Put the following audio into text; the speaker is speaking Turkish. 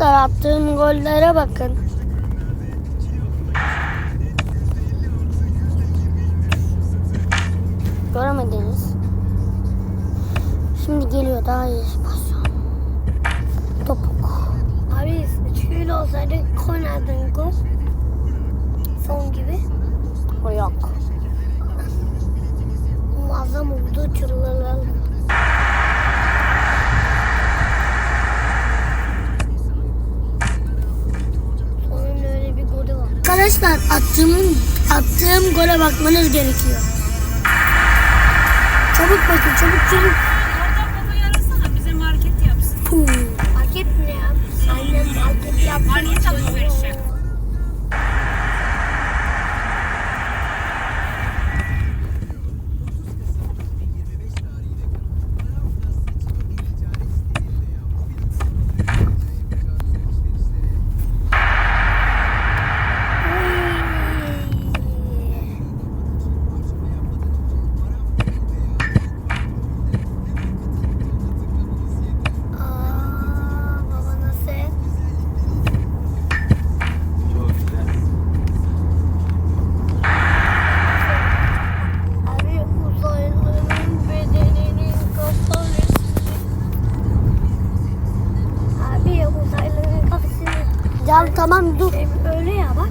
Arkadaşlar attığım gollere bakın. Göremediniz. Şimdi geliyor daha iyi pozisyon. Topuk. Abi şöyle olsaydı Konrad'ın gol. Arkadaşlar attığım attığım gole bakmanız gerekiyor. Çabuk bakın çabuk çabuk. Arasana bize market yapsın. Market mi ya? Aynen market alışverişi. Can tamam dur. öyle ya bak.